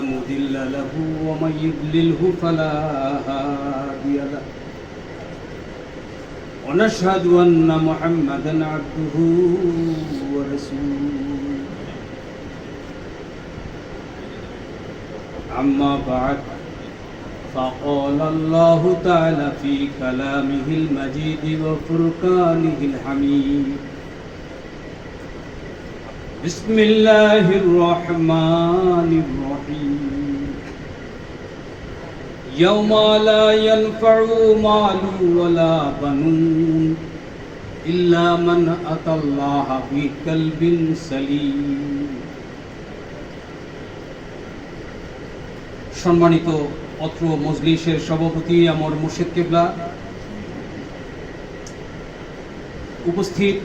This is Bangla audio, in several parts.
مضل له ومن يضلله فلا هادي له. ونشهد أن محمدا عبده ورسوله. أما بعد فقال الله تعالى في كلامه المجيد وفرقانه الحميد. بسم الله الرحمن الرحيم. يوم لا ينفع مال ولا بنون إلا من أتى الله بقلب سليم সম্মানিত অত্র মজলিসের সভাপতি আমার মুর্শিদ কেবলা উপস্থিত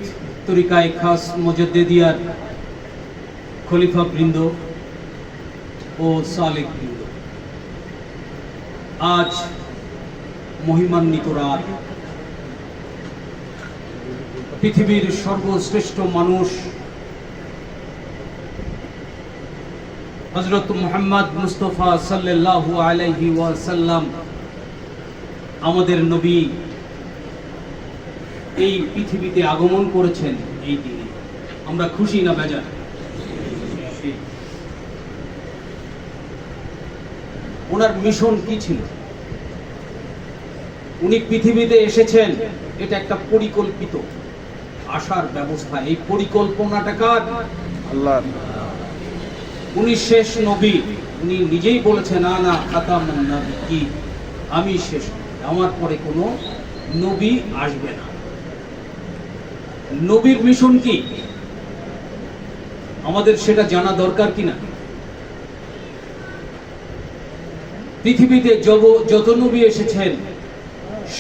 তরিকায় খাস মজদ্দেদিয়ার খলিফা বৃন্দ ও সালেক বৃন্দ আজ মহিমান্বিত রাত। পৃথিবীর সর্বশ্রেষ্ঠ মানুষ হজরত মোহাম্মদ মুস্তফা সাল্লাল্লাহু আলাইহি ওয়াসাল্লাম, আমাদের নবী, এই পৃথিবীতে আগমন করেছেন এই দিনে। আমরা খুশি না বেজার? ওনার মিশন কি ছিল? উনি পৃথিবীতে এসেছেন এটা একটা পরিকল্পিত আসার ব্যবস্থা। এই পরিকল্পনাটা কার? আল্লাহ। উনি শেষ নবী। উনি নিজেই বলেছেন না না খাতাম কি আমি শেষ আমার পরে কোনো নবী আসবে না। নবীর মিশন কি? আমাদের সেটা জানা দরকার কিনা? পৃথিবীতে যব যত নবী এসেছেন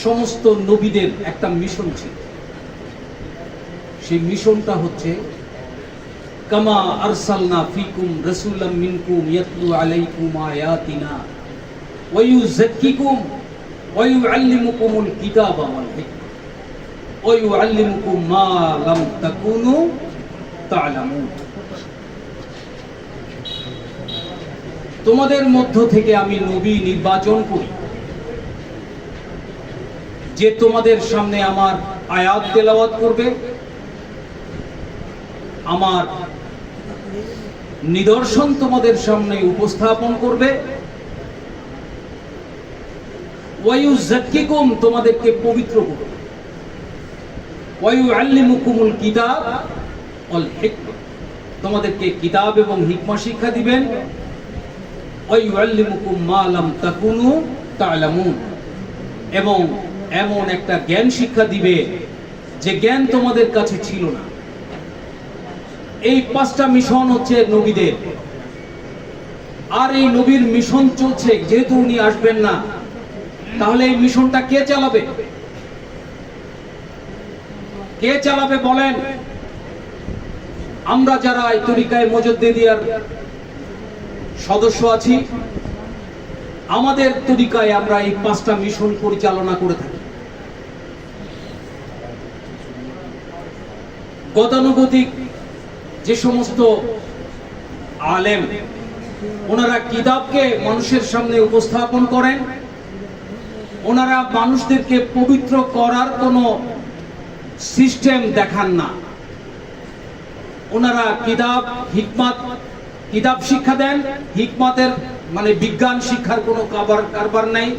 সমস্ত নবীদের একটা মিশন ছিল। সেই মিশনটা হচ্ছে, কামা আরসালনা ফিকুম রাসূলাম মিনকুম ইয়াতলু আলাইকুম আয়াতিনা ওয়া ইউযাক্কিকুম ওয়া ইউআল্লিমুকুমুল কিতাবা ওয়াল হিকমা ওয়া ইউআল্লিমুকুম মা লাম তাকুনু তা'লামুন। তোমাদের মধ্য থেকে আমি নবী নির্বাচন করি। যে তোমাদের সামনে আমার আয়াত তেলাওয়াত করবে, আমার নিদর্শন তোমাদের সামনে উপস্থাপন করবে। ওয়ায়ু জাক্কিকুম তোমাদেরকে পবিত্র করবে। ওয়ায়ু আল্লিমুকুমুল কিতাব অল হিকমা। তোমাদেরকে কিতাব এবং হিকমা শিক্ষা দিবেন। ওয়ায়ু আল্লিমুকুম মা লাম তাকুনু তা'লামুন এবং এমন একটা জ্ঞান শিক্ষা দিবে যে জ্ঞান তোমাদের কাছে ছিল না। এই পাঁচটা মিশন হচ্ছে নবীদের। আর এই নবীর মিশন চলছে, যেহেতু উনি আসবেন না, তাহলে এই মিশনটা কে চালাবে? কে চালাবে বলেন? আমরা যারা এই তরিকায় মজদ্দেদিয়ার সদস্য আছি, আমাদের তরিকায় আমরা এই পাঁচটা মিশন পরিচালনা করে থাকি। গতানুগতিক যে সমস্ত আলেম, ওনারা কিতাবকে মানুষের সামনে উপস্থাপন করেন। ওনারা মানুষদেরকে পবিত্র করার কোনো সিস্টেম দেখান না। ওনারা কিতাব, হিকমাত, কিতাব শিক্ষা দেন। হিকমাতের মানে বিজ্ঞান শিক্ষার কোনো কারবার কারবার নাই।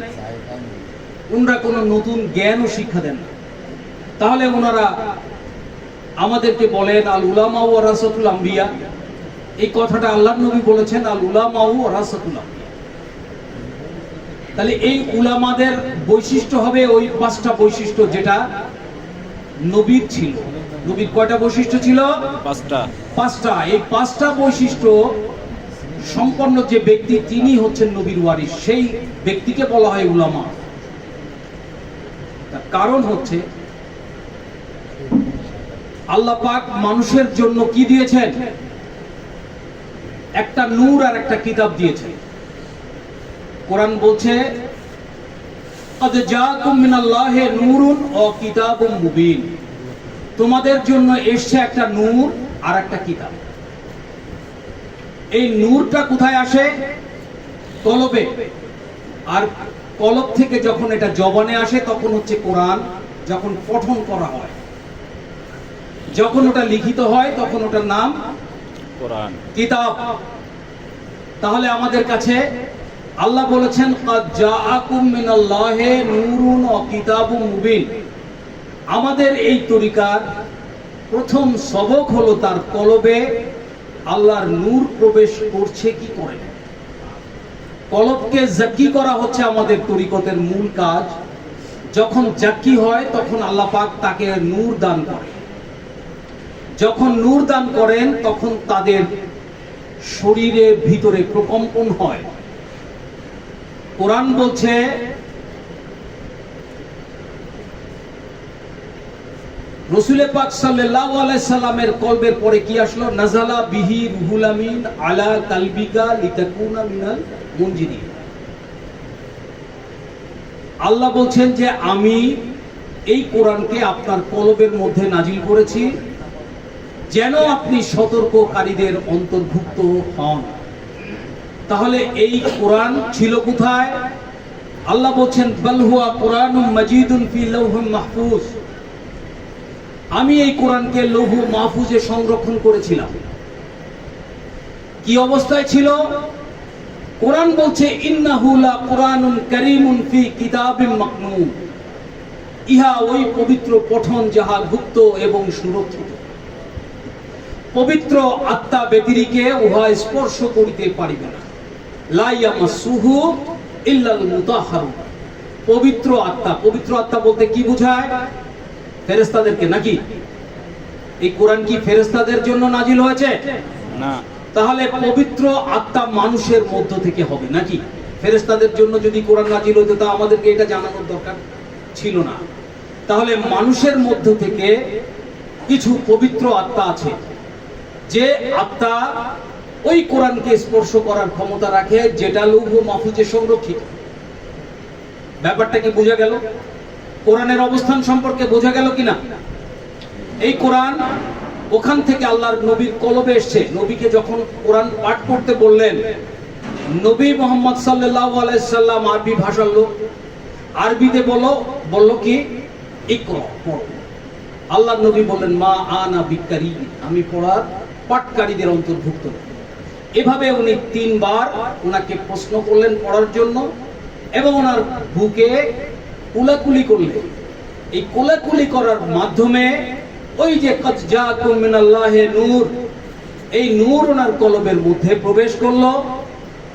ওনারা কোনো নতুন জ্ঞানও শিক্ষা দেন না। তাহলে ওনারা আমাদেরকে বলেন আল উলামা ও রাসাতুল আম্বিয়া। এই কথাটা আল্লাহ নবী বলেছেন আল উলামা ও রাসাতুল তাহলে এই উলামাদের বৈশিষ্ট্য হবে ওই পাঁচটা বৈশিষ্ট্য যেটা নবীর ছিল। নবীর কয়টা বৈশিষ্ট্য ছিল? পাঁচটা। পাঁচটা। এই পাঁচটা বৈশিষ্ট্য সম্পন্ন যে ব্যক্তি তিনি হচ্ছেন নবীর ওয়ারিস সেই ব্যক্তিকে বলা হয় উলামা। তার কারণ হচ্ছে আল্লাহ পাক মানুষের জন্য কি দিয়েছেন? একটা নূর আর একটা কিতাব দিয়েছেন। কোরআন বলছে তোমাদের জন্য এসছে একটা নূর আর একটা কিতাব। এই নূরটা কোথায় আসে? কলবে। আর কলব থেকে যখন এটা জবানে আসে, তখন হচ্ছে কোরআন, যখন পঠন করা হয়। যখন ওটা লিখিত হয় তখন ওটার নাম কোরআন। কিতাব। তাহলে আমাদের কাছে আল্লাহ বলেছেন "ক্বাদ জাআকুম মিনাল্লাহি নূরুন ওয়া কিতাবুম মুবিন। আমাদের এই তরিকার প্রথম সবক হলো তার কলবে আল্লাহর নূর প্রবেশ করছে কি করে? কলবকে জাকি করা হচ্ছে আমাদের তরিকতের মূল কাজ। যখন জাকি হয় তখন আল্লাহ পাক তাকে নূর দান করে। যখন নূর দান করেন, তখন তাদের শরীরের ভিতরে প্রকম্পন হয়। কোরআন বলছে, রসুলে পাক আলাইহি সাল্লামের কলবের পরে কি আসলো? নাজালা বিহি রুহুল আমিন আলা কালবিকা লিতাকুনা মিনাল মুনজিরিন। আল্লাহ বলছেন যে, আমি এই কোরআনকে আপনার কলবের মধ্যে নাজিল করেছি। যেন আপনি সতর্ককারীদের অন্তর্ভুক্ত হন। তাহলে এই কোরআন ছিল কোথায়? আল্লাহ বলছেন বালহুয়া কোরআন মাজিদুন ফি লৌহুম মাহফুজ। আমি এই কোরআনকে লৌহ মাহফুজে সংরক্ষণ করেছিলাম। কি অবস্থায় ছিল? কোরআন বলছে ইন্নাহুলা কোরআনুন করিমুন ফি কিতাবিম মাকনুন ইহা ওই পবিত্র পঠন যাহা গুপ্ত এবং সুরক্ষিত। পবিত্র আত্মা ব্যতিরিকে উহা স্পর্শ করিতে পারিবে না। ইল্লাল মুতাহহারুন পবিত্র আত্মা পবিত্র আত্মা বলতে কি বোঝায়? ফেরেশতাদেরকে নাকি? এই কোরআন কি ফেরেশতাদের জন্য নাজিল হয়েছে? না। তাহলে পবিত্র আত্মা মানুষের মধ্য থেকে হবে নাকি? ফেরেস্তাদের জন্য যদি কোরআন নাজিল হতো তা আমাদেরকে এটা জানানোর দরকার ছিল না। তাহলে মানুষের মধ্য থেকে কিছু পবিত্র আত্মা আছে। যে আত্মা ওই কোরআনকে স্পর্শ করার ক্ষমতা রাখে, যেটা লৌহ মাহফুজে সংরক্ষিত। ব্যাপারটা কি বোঝা গেল? কোরআনের অবস্থান সম্পর্কে বোঝা গেল কিনা? এই কোরআন ওখান থেকে আল্লাহর নবীর কলবে এসছে। নবীকে যখন কোরআন পাঠ করতে বললেন, নবী মোহাম্মদ সাল্লাল্লাহু আলাইহি সাল্লাম আরবি ভাষার লোক। আরবিতে বলো, বলল কি? ইকরা আল্লাহ নবী বললেন, মা আনা বিকারি আমি পড়ার পাঠকারীদের অন্তর্ভুক্ত। এভাবে উনি তিনবার ওনাকে প্রশ্ন করলেন পড়ার জন্য এবং ওনার বুকে কুলাকুলি করলেন। এই কোলাকুলি করার মাধ্যমে ওই যে নূর, এই নূর ওনার কলবের মধ্যে প্রবেশ করল।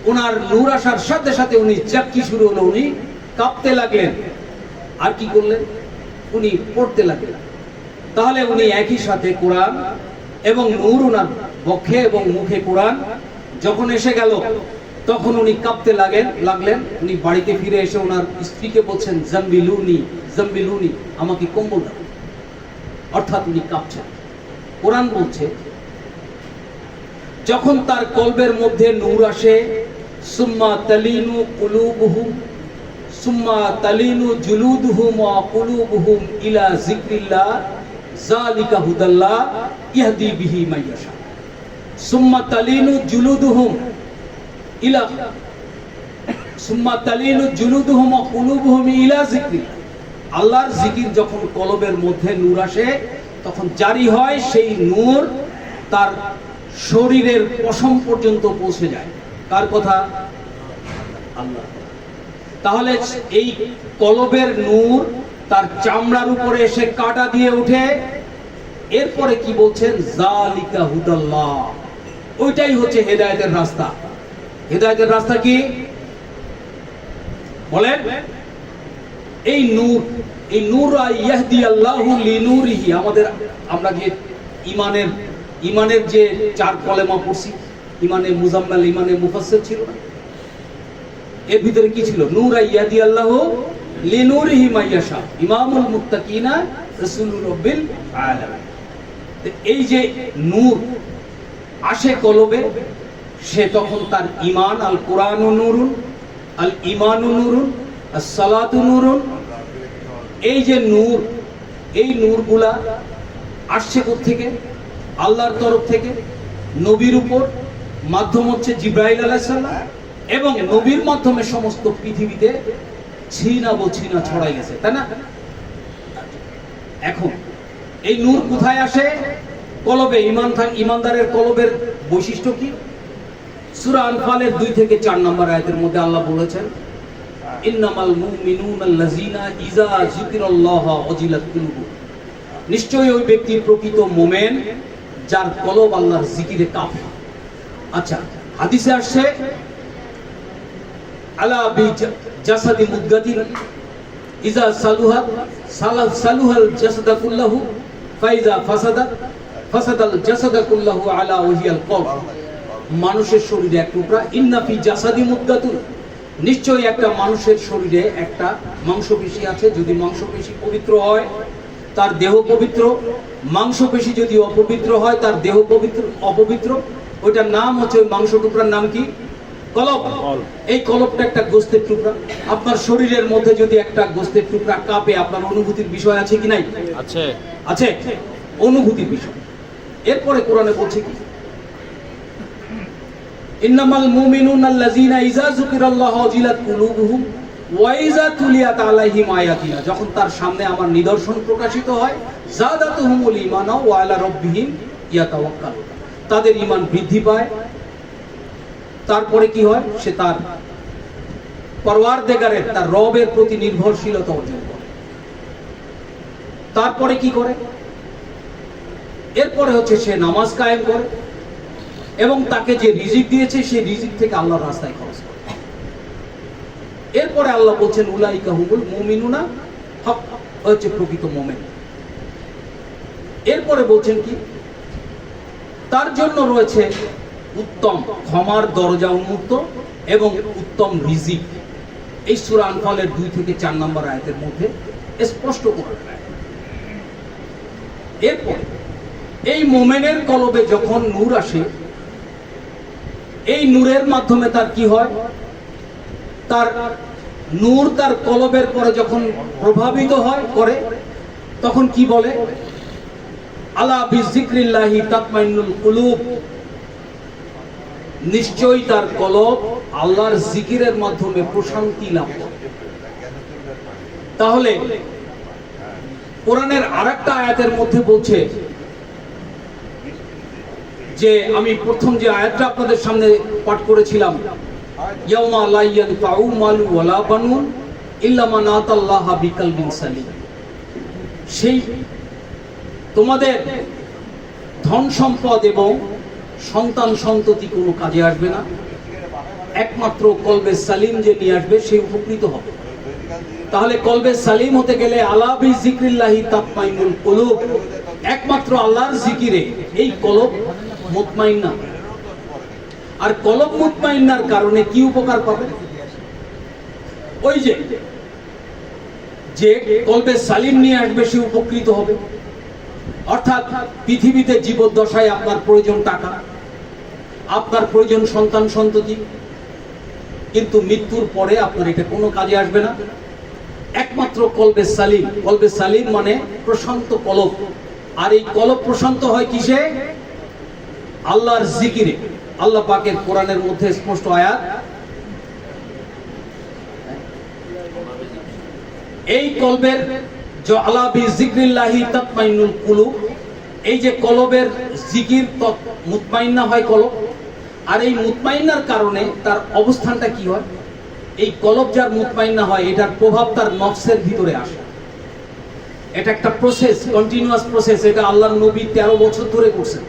ওনার নূর আসার সাথে সাথে উনি চাকরি শুরু হলো, উনি কাঁপতে লাগলেন। আর কি করলেন? উনি পড়তে লাগলেন। তাহলে উনি একই সাথে কোরআন এবং নূর ওনার বক্ষে এবং মুখে কোরআন। যখন এসে গেল, তখন উনি কাঁপতে লাগেন, লাগলেন। উনি বাড়িতে ফিরে এসে ওনার স্ত্রীকে বলছেন, জাম্বিলুনি জাম্বিলুনি, আমাকে কম্বল দাও। অর্থাৎ উনি কাঁপছেন। কোরআন বলছে, যখন তার কলবের মধ্যে নূর আসে, সুম্মা তালিনু কুলুবুহুম, সুম্মা তালিনু জুলুদুহুম ওয়া কুলুবুহুম ইলা যিকরিল্লাহ যালিকা হুদাল্লাহ বিহি মাইয়াশা সুম্মা তালিনু জুলুদুহুম ইলা সুম্মা তালিনু জুলুদুহুম ওয়া কুলুবুহুম ইলা যিকরিল্লাহ আল্লাহর জিকির যখন কলবের মধ্যে নূর আসে, তখন জারি হয় সেই নূর তার শরীরের পশম পর্যন্ত পৌঁছে যায়। কার কথা? আল্লাহ তাহলে এই কলবের নূর তার চামড়ার উপরে এসে কাটা দিয়ে উঠে, এরপরে কি বলছেন? জালিকা হুদাল্লাহ। ওইটাই হচ্ছে হেদায়েতের রাস্তা। হেদায়েতের রাস্তা কি? বলেন। এই নূর এই নূর ইয়াহদি আল্লাহু লিনুরিহি। আমাদের, আমরা যে ইমানের ইমানের যে চার কলেমা পড়ছি, ইমানে মুজাম্মাল, ইমানে মুফাসসির ছিল না? এর ভিতরে কি ছিল? নূর ইয়াদি আল্লাহ লিনুরিহি মাইয়াশা ইমামুল মুত্তাকিনা রাসূলুর রাব্বিল আলামিন। এই যে নূর আসে কলবে, সে তখন তার ইমান আল কোরআন নুরুন, আল ইমানু নুরুন আর সালাতু নুরুন। এই যে নূর, এই নূরগুলা আসছে থেকে আল্লাহর তরফ থেকে, নবীর উপর, মাধ্যম হচ্ছে জিব্রাইল আলাইসাল্লাম এবং নবীর মাধ্যমে সমস্ত পৃথিবীতে ছিনা ছড়াই গেছে, তাই না? এখন, এই নূর কোথায় আসে? কলবে ইমান ইমানদারের কলবের বৈশিষ্ট্য কি? সূরা আনফালের দুই থেকে চার নম্বর মধ্যে আল্লাহ বলেছেন, ইন্নামাল ইযা ওয়াজিলাত নিশ্চয়ই ওই ব্যক্তি প্রকৃত মোমেন, যার কলব আল্লাহর জিকিরে কাঁপে আচ্ছা হাদিসে আসছে, আলা জাসাদি মুদগাতিন ইজা সালুহাত সালা সালুহাল জাসাদা কুল্লাহু, ফাইজা ফাসাদাত ফাসাদাল জাসাদা কুল্লাহু আলা ওহিয়াল কলব মানুষের শরীরে এক টুকরা ইন্নাফি জাসাদি মুদগাতুন নিশ্চয়ই একটা মানুষের শরীরে একটা মাংসপেশি আছে, যদি মাংসপেশি পবিত্র হয়, তার দেহ পবিত্র। মাংসপেশি যদি অপবিত্র হয়, তার দেহ পবিত্র অপবিত্র। ওইটার নাম হচ্ছে ওই মাংস টুকরার নাম কি? কলব কলব। এই কলবটা একটা গোস্তের টুকরা। আপনার শরীরের মধ্যে যদি একটা গোস্তের টুকরা কাঁপে আপনার অনুভূতির বিষয় আছে কি নাই? আছে। আছে? অনুভূতির বিষয়। এরপরে কোরআনে বলছে কি? ইন্নামাল মুমিনুন আল্লাযিনা ইযা যুকিরাল্লাহু ওয়াজিলাত কুলুবুহুম ওয়া ইযা তুলিয়াত আলাইহিম আয়াতিনা। যখন তার সামনে আমার নিদর্শন প্রকাশিত হয় জাদাতুহুমুল ঈমানা ওয়া আলা রাব্বিহিম ইয়াতাওয়াক্কালুন। তাদের ঈমান বৃদ্ধি পায় তারপরে কি হয়? সে তার তার রবের প্রতি নির্ভরশীলতা অর্জন করে। তারপরে কি করে? এরপরে হচ্ছে সে নামাজ কায়েম করে এবং তাকে যে রিজিক দিয়েছে, সেই রিজিক থেকে আল্লাহর রাস্তায় খরচ করে। এরপরে আল্লাহ বলছেন, উলাইকা হুমুল মুমিনুনা, হক, হচ্ছে প্রকৃত মোমেন। এরপরে বলছেন কি? তার জন্য রয়েছে উত্তম ক্ষমার দরজা উন্মুক্ত এবং উত্তম রিজিক। এই সূরা আনফালের দুই থেকে চার নম্বর আয়াতের মধ্যে স্পষ্ট করে। এরপর এই মোমেনের কলবে যখন নূর আসে, এই নূরের মাধ্যমে তার কি হয়? তার নূর তার কলবের পরে যখন প্রভাবিত হয়, করে, তখন কি বলে? আলা বিজিক্রিল্লাহি তাতমাইনুল কুলুব। নিশ্চয়ই তার কলব আল্লাহর জিকিরের মাধ্যমে প্রশান্তি লাভ তাহলে কোরআনের আরেকটা আয়াতের মধ্যে বলছে যে আমি প্রথম যে আয়াতটা আপনাদের সামনে পাঠ করেছিলাম, ইয়াউমা লা ইয়ানফাউ মালু ওয়ালা বানুন ইল্লা মান আতাল্লাহা বিকালবিন সালিম। সেই তোমাদের ধন সম্পদ এবং সন্তান সন্ততি কোনো কাজে আসবে না। একমাত্র কলবে সালিম যে নিয়ে আসবে, সে উপকৃত হবে। তাহলে কলবে সালিম হতে গেলে আলা বি জিক্রিল্লাহি তাতমাইনুল কুলুব। একমাত্র আল্লাহর জিকিরে এই কলব মুতমাইন্না আর কলব মুতমাইন্নার কারণে কি উপকার পাবে? ওই যে যে কলবে সালিম নিয়ে আসবে, সে উপকৃত হবে। অর্থাৎ পৃথিবীতে জীবদ্দশায় আপনার প্রয়োজন টাকা। আপনার প্রয়োজন সন্তান সন্ততি, কিন্তু মৃত্যুর পরে আপনার এটা কোনো কাজে আসবে না। একমাত্র কলবে সালিম। কলবে সালিম মানে প্রশান্ত কলব। আর এই কলব প্রশান্ত হয় কিসে? আল্লাহর জিকিরে। আল্লাহ পাকের কোরআনের মধ্যে স্পষ্ট আয়াত। এই কলবের আলা বি জিক্রিল্লাহি তাতমাইনুল কুলুব, এই যে কলবের জিকির মুতমাইন্না হয় কলব। আর এই মুতমাইন্নার কারণে তার অবস্থানটা কি হয়? এই কলব যার মুতমাইন্না হয়, এটার প্রভাব তার নফসের ভিতরে আসে। এটা একটা প্রসেস কন্টিনিউয়াস প্রসেস এটা আল্লাহ নবী তেরো বছর ধরে করছেন।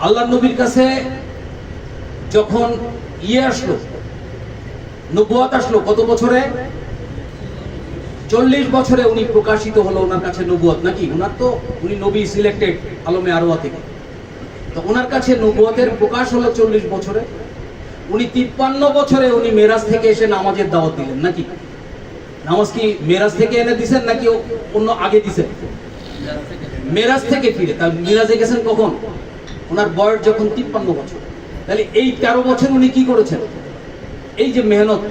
আল্লাহ নবীর কাছে যখন ইয়ে আসলো, নবুয়াত আসলো, কত বছরে? চল্লিশ বছরে উনি প্রকাশিত হলো ওনার কাছে নবুয়াত। নাকি? ওনার তো, উনি নবী সিলেক্টেড আলমে আরোয়া থেকে। তো ওনার কাছে নবুয়াতের প্রকাশ হলো চল্লিশ বছরে। উনি তিপ্পান্ন বছরে উনি মেরাজ থেকে এসে নামাজের দাওয়াত দিলেন, নাকি? নামাজ কি মেরাজ থেকে এনে দিছেন, নাকি অন্য আগে দিছেন? মেরাজ থেকে ফিরে। তা মিরাজে গেছেন কখন? ওনার বয়স যখন তিপ্পান্ন বছর। তাহলে এই তেরো বছর উনি কি করেছেন? এই যে মেহনত,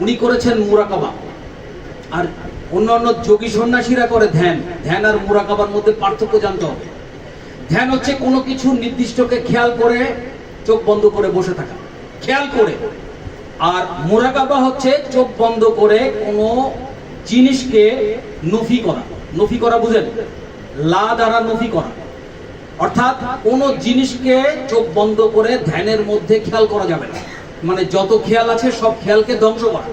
উনি করেছেন মুরাকাবা। আর অন্যান্য যোগী সন্ন্যাসীরা করে ধ্যান। ধ্যান আর মুরাকাবার মধ্যে পার্থক্য জানতে হবে। ধ্যান হচ্ছে কোনো কিছু নির্দিষ্টকে খেয়াল করে চোখ বন্ধ করে বসে থাকা। খেয়াল করে। আর মোরাকাবা হচ্ছে চোখ বন্ধ করে কোনো জিনিসকে নফি করা। নফি করা বুঝেন? লা দ্বারা নফি করা। অর্থাৎ কোন জিনিসকে চোখ বন্ধ করে ধ্যানের মধ্যে খেয়াল করা যাবে না। মানে যত খেয়াল আছে সব খেয়ালকে ধ্বংস করা।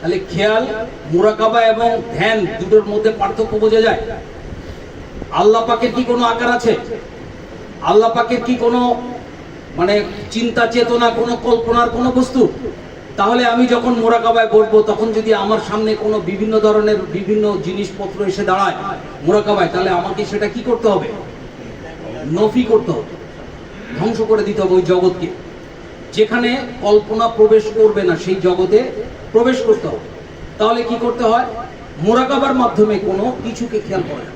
তাহলে খেয়াল, মোরাকাবা এবং ধ্যান দুটোর মধ্যে পার্থক্য বোঝা যায়? আল্লাহ পাকের কি কোনো আকার আছে? আল্লাহ পাকের কি কোনো মানে চিন্তা, চেতনা, কোনো কল্পনার কোনো বস্তু? তাহলে আমি যখন মোরাকাবায় বসবো, তখন যদি আমার সামনে কোনো বিভিন্ন ধরনের বিভিন্ন জিনিসপত্র এসে দাঁড়ায় মোরাকাবায়, তাহলে আমাকে সেটা কি করতে হবে? নফি করতে হবে। ধ্বংস করে দিতে হবে ওই জগৎকে। যেখানে কল্পনা প্রবেশ করবে না, সেই জগতে প্রবেশ করতে হবে। তাহলে কি করতে হয়? মোরাকাবার মাধ্যমে কোনো কিছুকে খেয়াল করে না।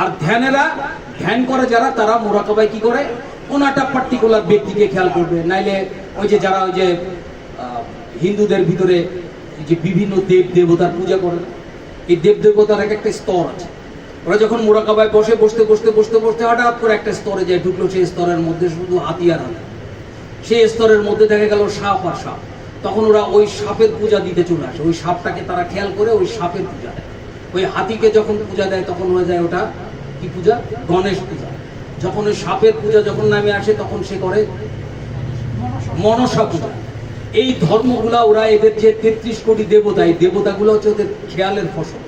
আর ধ্যানেরা ধ্যান করে যারা, তারা মোরাকাবায় কি করে? কোন একটা পার্টিকুলার ব্যক্তিকে খেয়াল করবে। নাইলে ওই যে যারা ওই যে হিন্দুদের ভিতরে যে বিভিন্ন দেব দেবতার পূজা করে, এই দেব দেবতার এক একটা স্তর আছে। ওরা যখন মোরাকাবায় বসে, বসতে বসতে বসতে বসতে হঠাৎ করে একটা স্তরে যায় ঢুকলো, সেই স্তরের মধ্যে শুধু হাতিয়ার হাতে সেই স্তরের মধ্যে দেখা গেল সাপ আর সাপ। তখন ওরা ওই সাপের পূজা দিতে চলে আসে। ওই সাপটাকে তারা খেয়াল করে ওই সাপের পূজা। দেয় ওই হাতিকে যখন পূজা দেয়, তখন হয়ে যায় ওটা কি পূজা? গণেশ পূজা। যখন ওই সাপের পূজা যখন নামে আসে, তখন সে করে মনসা পূজা। এই ধর্মগুলা ওরা এদের যে তেত্রিশ কোটি দেবতা, এই দেবতাগুলো হচ্ছে ওদের খেয়ালের ফসল।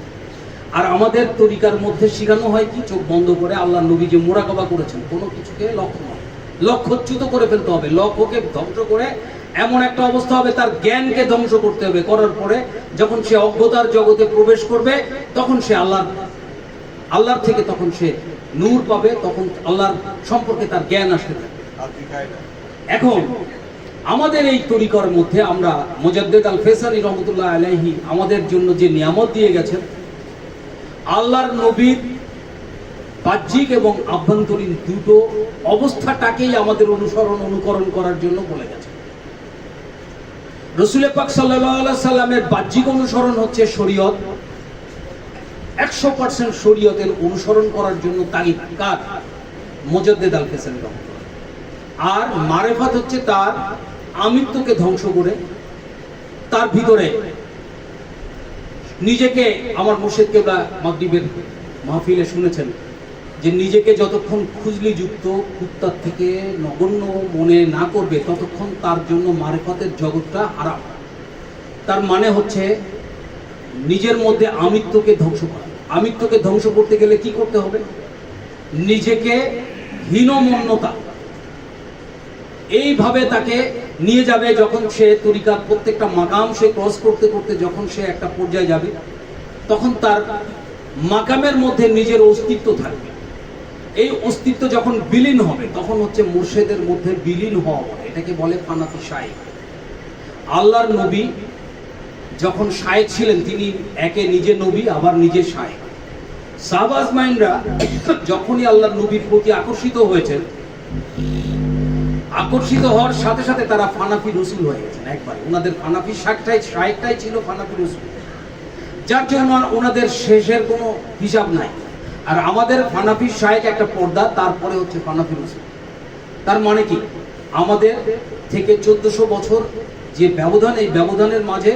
আর আমাদের তরিকার মধ্যে শেখানো হয় কি, চোখ বন্ধ করে আল্লাহ নবী যে মোরাকাবা করেছেন, কোনো কিছুকে লক্ষ্য নয়। লক্ষ্যচ্যুত করে ফেলতে হবে। লক্ষ্যকে ধ্বংস করে এমন একটা অবস্থা হবে, তার জ্ঞানকে ধ্বংস করতে হবে। করার পরে যখন সে অজ্ঞতার জগতে প্রবেশ করবে, তখন সে আল্লাহ আল্লাহর থেকে তখন সে নূর পাবে, তখন আল্লাহর সম্পর্কে তার জ্ঞান আসতে থাকবে এখন আমাদের এই তরিকার মধ্যে আমরা মোজাদ্দেদ আল ফেসানি রহমতুল্লাহ আলাইহি আমাদের জন্য যে নিয়ামত দিয়ে গেছেন, আল্লাহর নবীর বাহ্যিক এবং আভ্যন্তরীণ দুটো অবস্থাটাকেই আমাদের অনুসরণ, অনুকরণ করার জন্য বলে গেছে রসুল পাক সাল্লাহ সাল্লামের বাহ্যিক অনুসরণ হচ্ছে শরীয়ত। একশো পার্সেন্ট শরীয়তের অনুসরণ করার জন্য তাগিদ কার মোজাদ্দেদ আল ফেসানি আর মারেফাত হচ্ছে তার আমিত্বকে ধ্বংস করে, তার ভিতরে নিজেকে, আমার মুর্শিদ কেবলা মাগরিবের মাহফিলে শুনেছেন যে নিজেকে যতক্ষণ খুজলি যুক্ত, কুত্তার থেকে নগণ্য মনে না করবে, ততক্ষণ তার জন্য মারেফাতের জগৎটা হারাম। তার মানে হচ্ছে, নিজের মধ্যে আমিত্বকে ধ্বংস করা। আমিত্বকে ধ্বংস করতে গেলে কি করতে হবে? নিজেকে হীনমন্যতা। এইভাবে তাকে নিয়ে যাবে যখন সে তরিকার প্রত্যেকটা মাকাম সে ক্রস করতে করতে যখন সে একটা পর্যায়ে যাবে, তখন তার মাকামের মধ্যে নিজের অস্তিত্ব থাকবে। এই অস্তিত্ব যখন বিলীন হবে, তখন হচ্ছে মুর্শেদের মধ্যে বিলীন হওয়া বলে এটাকে বলে ফানাতি শায়েক আল্লাহর নবী যখন শায়েক ছিলেন, তিনি একে নিজে নবী, আবার নিজে শায়েক সাহবাজ মাইনরা যখনই আল্লাহর নবীর প্রতি আকর্ষিত হয়েছেন, আকর্ষিত হওয়ার সাথে সাথে তারা ফানাফি রসুল হয়ে গেছেন একবার। ওনাদের ফানাফি শাকটাই শায়েকটাই ছিল ফানাফি রসুল। যার জন্য ওনাদের শেষের কোনো হিসাব নাই। আর আমাদের ফানাফি শায়েক একটা পর্দা, তারপরে হচ্ছে ফানাফি রসুল। তার মানে কি? আমাদের থেকে চোদ্দশো বছর যে ব্যবধান, এই ব্যবধানের মাঝে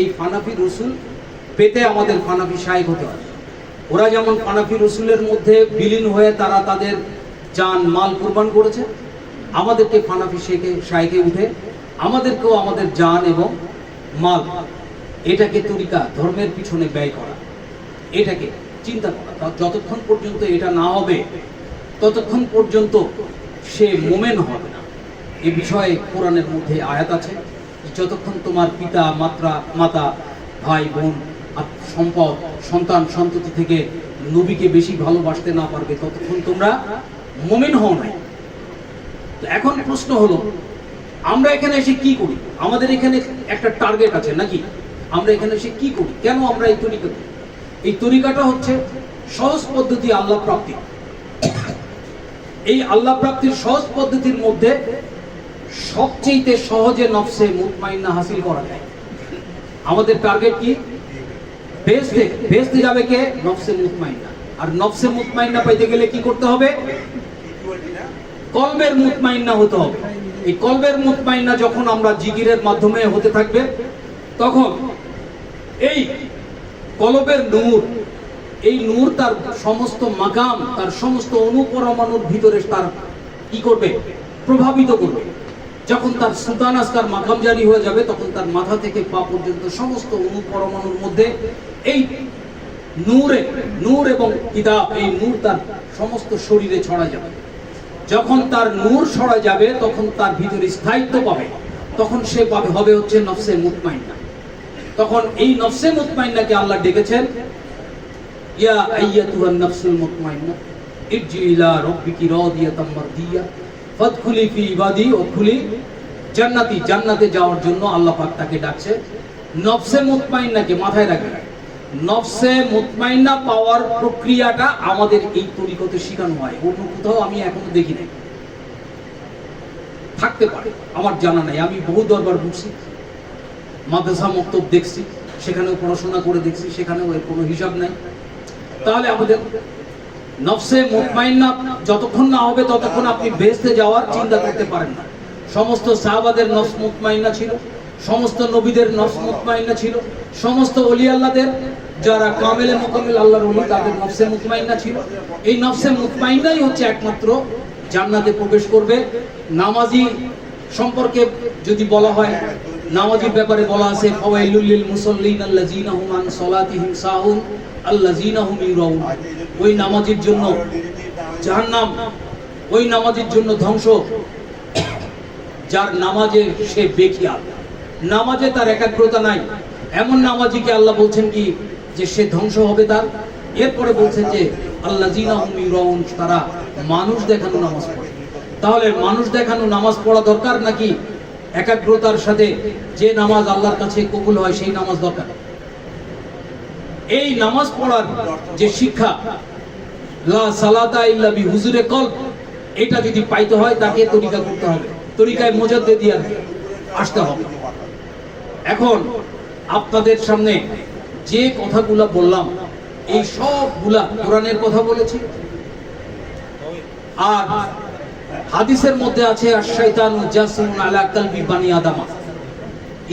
এই ফানাফি রসুল পেতে আমাদের ফানাফি শায়েক হতে হয়। ওরা যেমন ফানাফি রসুলের মধ্যে বিলীন হয়ে তারা তাদের যান মাল কোরবান করেছে, আমাদেরকে ফানাফি শেখে শাইকে উঠে, আমাদেরকেও আমাদের জান এবং মাল, এটাকে তরিকা, ধর্মের পিছনে ব্যয় করা, এটাকে চিন্তা করা। যতক্ষণ পর্যন্ত এটা না হবে, ততক্ষণ পর্যন্ত সে মোমেন হবে না। এ বিষয়ে কোরআনের মধ্যে আয়াত আছে যতক্ষণ তোমার পিতা, মাত্রা, মাতা, ভাই, বোন সম্পদ, সন্তান, সন্ততি থেকে নবীকে বেশি ভালোবাসতে না পারবে, ততক্ষণ তোমরা মোমেন হও নাই। তো এখন প্রশ্ন হলো, আমরা এখানে এসে কি করি? আমাদের এখানে একটা টার্গেট আছে নাকি? আমরা এখানে এসে কি করি? কেন আমরা এই তৈরি করি? এই তরিকাটা হচ্ছে সহজ পদ্ধতি আল্লাহ প্রাপ্তি। এই আল্লাহ প্রাপ্তির সহজ পদ্ধতির মধ্যে সবচেয়ে সহজে নফসে মুতমাইন্না হাসিল করা যায়। আমাদের টার্গেট কি? বেসতে বেসতে যাবে কে? নফসে মুতমাইন্না। আর নফসে মুতমাইন্না পাইতে গেলে কি করতে হবে? কলবের মুতমাইন্না হতে হবে। এই কলবের মুতমাইন্না যখন আমরা জিগিরের মাধ্যমে হতে থাকবে, তখন এই কলবের নূর, এই নূর তার সমস্ত মাকাম, তার সমস্ত অনুপরমাণুর ভিতরে তার কি করবে? প্রভাবিত করবে। যখন তার সুলতান আসকার মাকাম জারি হয়ে যাবে, তখন তার মাথা থেকে পা পর্যন্ত সমস্ত অনুপরমাণুর মধ্যে এই নূরে, নূর এবং কিতাব, এই নূর তার সমস্ত শরীরে ছড়া যাবে। যখন তার নূর ছড়া যাবে, তখন তার ভিতরে স্থায়িত্ব পাবে। তখন সে পাবে, হবে হচ্ছে নফসে মুতমাইন্না। তখন এই নফসে মুতমাইন্নাকে আল্লাহ ডেকেছেন, ইয়া আইয়াতুহান নাফসুল মুতমাইন্না, ইরজি ইলা রাব্বিকি রাদিয়াতাম মারদিয়া, ফাদখুলি ফি ইবাদি ওয়াদখুলি জান্নাতি, জান্নাতে যাওয়ার জন্য আল্লাহ পাক তাকে ডাকছে। নফসে মুতমাইন্নাকে মাথায় রাখবেন। নফসে মুতমাইন্না পাওয়ার প্রক্রিয়াটা আমাদের এই তরিকতে শেখানো হয়। অন্য কোথাও আমি এখনও দেখি নাই। থাকতে পারে, আমার জানা নাই, আমি বহু দরবার ঘুরছি মাদ্রাসা মক্তব দেখছি, সেখানেও পড়াশোনা করে দেখছি, সেখানেও এর কোনো হিসাব নাই। তাহলে আমাদের নফসে মুতমাইন্না যতক্ষণ না হবে ততক্ষণ আপনি বেহেস্তে যাওয়ার চিন্তা করতে পারেন না। সমস্ত সাহাবাদের নফস মুতমাইন্না ছিল, সমস্ত নবীদের নফস মুতমাইন্না ছিল, সমস্ত অলি আল্লাহদের যারা কামেলে মোকামেল আল্লাহর ওলি তাদের নফসে মুতমাইন্না ছিল। এই নফসে মুতমাইন্নাই হচ্ছে একমাত্র জান্নাতে প্রবেশ করবে। নামাজি সম্পর্কে যদি বলা হয় নামাজির ব্যাপারে বলা আছে, ফাওয়াইলুল লিল মুসাল্লিন আল্লাযিনা হুম আন সালাতিহিম সাহুন, আল্লাযিনা হুম ইউরাউন। ওই নামাজির জন্য জাহান্নাম, ওই নামাজির জন্য ধ্বংস, যার নামাজে সে বেখিয়াল। নামাজে তার একাগ্রতা নাই। এমন নামাজিকে আল্লাহ বলছেন কি, যে সে ধ্বংস হবে তার। এরপরে বলছেন যে আল্লাহ জিনাহুম তারা মানুষ দেখানো নামাজ পড়ে। তাহলে মানুষ দেখানো নামাজ পড়া দরকার নাকি একাগ্রতার সাথে যে নামাজ আল্লাহর কাছে কবুল হয়, সেই নামাজ দরকার। এই নামাজ পড়ার যে শিক্ষা, লা সালাতা ইল্লা বি হুজুরে কলব, এটা যদি পাইতে হয়, তাকে তরিকা করতে হবে। তরিকায় মোজাদ্দে দিয়ে আসতে হবে। এখন আপনাদের সামনে যে কথাগুলা বললাম, এই সবগুলা কোরআনের কথা বলেছি। আর হাদিসের মধ্যে আছে, আশ-শাইতানু জাসিমুন আলা কালবি বানি আদামা।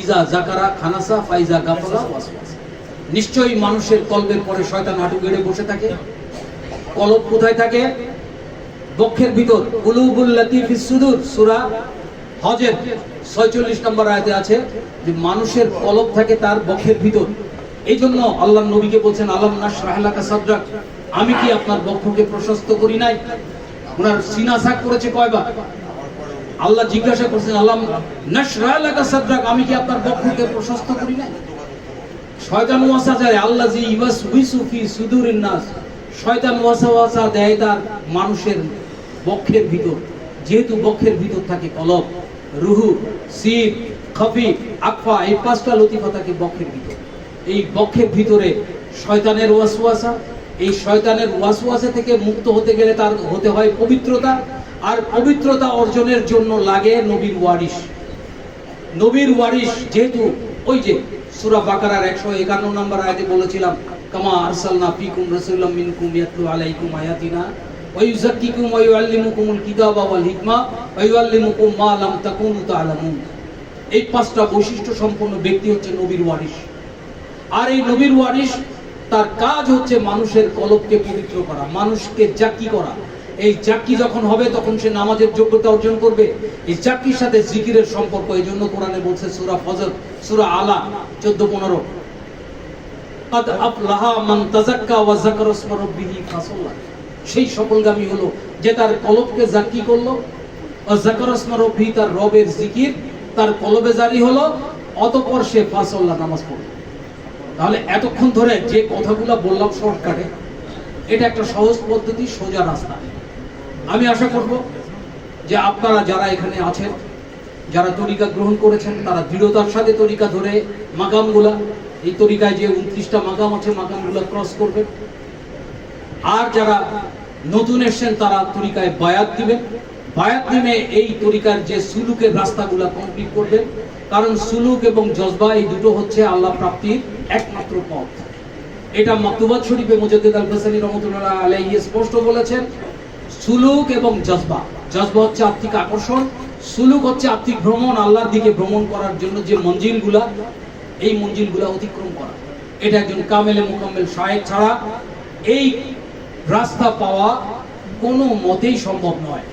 ইজা জাকারা খানাসা, ফাইজা গাফলা নিশ্চয়ই মানুষের কলবের পরে শয়তান হাঁটু গেড়ে বসে থাকে। কলব কোথায় থাকে? বক্ষের ভিতর। কুলুবুল লাতিফিস সুদুর, সূরা হজের 46 নম্বর আয়াতে আছে যে, মানুষের কলব থাকে তার বক্ষের ভিতর। এই জন্য আল্লাহ নবীকে বলছেন, আলম নাশরাহ লাকা সাদরাক? আমি কি আপনার বক্ষকে প্রশস্ত করি নাই? ওনার সিনা সাক করেছে কয়বার? আল্লাহ জিজ্ঞাসা করছেন, আল্লাহ নাশরাহ লাকা সাদরাক, আমি কি আপনার বক্ষকে প্রশস্ত করি নাই? শয়তান ওয়াসা যায়, আল্লাহ জি ইবাস উইসুফি সুদুরিন নাস, শয়তান ওয়াসা ওয়াসা দেয় তার মানুষের বক্ষের ভিতর, যেহেতু বক্ষের ভিতর থাকে কলব, রুহু সির খফি, আকফা, এই পাঁচটা লতিফা থাকে বক্ষের ভিতর। এই বক্ষের ভিতরে শয়তানের ওয়াসওয়াসা এই শয়তানের ওয়াসওয়াসা থেকে মুক্ত হতে গেলে তার হতে হয় পবিত্রতা, আর পবিত্রতা অর্জনের জন্য লাগে নবীর ওয়ারিশ। নবীর ওয়ারিশ যেহেতু, ওই যে সূরা বাকারার 151 নম্বর আয়াতে বলেছিলাম, কামা আরসালনা ফিকুম রাসূলাম মিনকুম ইয়াতলু আলাইকুম আয়াতিনা, ওয়া ইউযাক্কিকুম ওয়া ইউআল্লিমুকুমুল কিতাবা ওয়াল হিকমা, ওয়া ইউআল্লিমুকুম মা লাম তাকুনু তা'লামুন এই পাঁচটা বৈশিষ্ট্য সম্পন্ন ব্যক্তি হচ্ছে নবীর ওয়ারিশ। আর এই নবীর ওয়ারিশ তার কাজ হচ্ছে মানুষের কলবকে পবিত্র করা, মানুষকে জাকি করা। এই চাকরি যখন হবে, তখন সে নামাজের যোগ্যতা অর্জন করবে। এই চাকরির সাথে জিকিরের সম্পর্ক, এই জন্য কোরআনে বলছে সুরা ফজর, সুরা আলা, চোদ্দ, পনেরো। সেই সফলগামী হলো যে তার কলবকে জাকি করল। তার রবের জিকির, তার কলবে জারি হলো, অতপর সে ফাঁসল্লা নামাজ পড়ল তাহলে এতক্ষণ ধরে যে কথাগুলো বললাম শর্টকাটে, এটা একটা সহজ পদ্ধতি, সোজা রাস্তা। আমি আশা করব যে আপনারা যারা এখানে আছেন, যারা তরিকা গ্রহণ করেছেন, তারা দৃঢ়তার সাথে তরিকা ধরে মাকামগুলা, এই তরিকায় যে উনত্রিশটা মাকাম আছে, মাকামগুলা ক্রস করবেন। আর যারা নতুন এসেছেন, তারা তরিকায় বায়াত দিবেন। বায়াত নেমে এই তরিকার যে সুলুকের রাস্তাগুলা কমপ্লিট করবেন। কারণ সুলুক এবং জজবা এই দুটো হচ্ছে আল্লাহ প্রাপ্তির একমাত্র পথ। এটা মাকতুবাত শরীফে মুজাদ্দিদ আল হাসানি রহমতুল্লাহ আলাইহি স্পষ্ট বলেছেন, সুলুক এবং জজবা। জজবা হচ্ছে আত্মিক আকর্ষণ, সুলুক হচ্ছে আত্মিক ভ্রমণ, আল্লাহর দিকে ভ্রমণ করার জন্য যে মঞ্জিলগুলা, এই মঞ্জিলগুলা অতিক্রম করা। এটা একজন কামেলে মোকাম্মেল শায়েক ছাড়া এই রাস্তা পাওয়া কোনো মতেই সম্ভব নয়।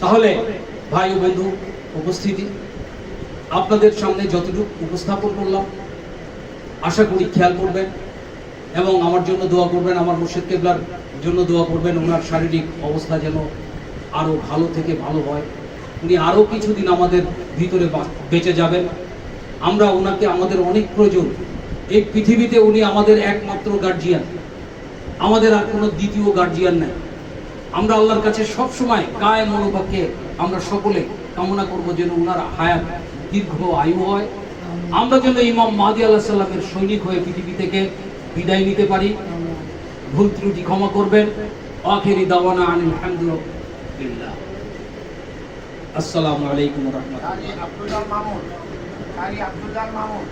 তাহলে ভাই বন্ধু, উপস্থিতি। আপনাদের সামনে যতটুকু উপস্থাপন করলাম, আশা করি খেয়াল করবেন এবং আমার জন্য দোয়া করবেন, আমার মুর্শিদ কেবলার জন্য দোয়া করবেন, ওনার শারীরিক অবস্থা যেন আরও ভালো থেকে ভালো হয়। উনি আরও কিছুদিন আমাদের ভিতরে বেঁচে যাবেন। আমরা ওনাকে, আমাদের অনেক প্রয়োজন। এই পৃথিবীতে উনি আমাদের একমাত্র গার্জিয়ান আমাদের আর কোনো দ্বিতীয় গার্জিয়ান নাই। আমরা আল্লাহর কাছে সব সময় কায় মনোভাবকে আমরা সকলে কামনা করব যেন ওনার হায়াত দীর্ঘ আয়ু হয়। আমরা যেন ইমাম মাহাদি আল্লাহ সাল্লামের সৈনিক হয়ে পৃথিবী থেকে বিদায় নিতে পারি। ভুল ত্রুটি ক্ষমা করবেন। আখেরি দাওয়ানা আনিল হামদুলিল্লাহ। আসসালামু আলাইকুম রহমতুল্লাহ। আব্দুল্লাহ মামুন। আব্দুল্লাহ মামুন।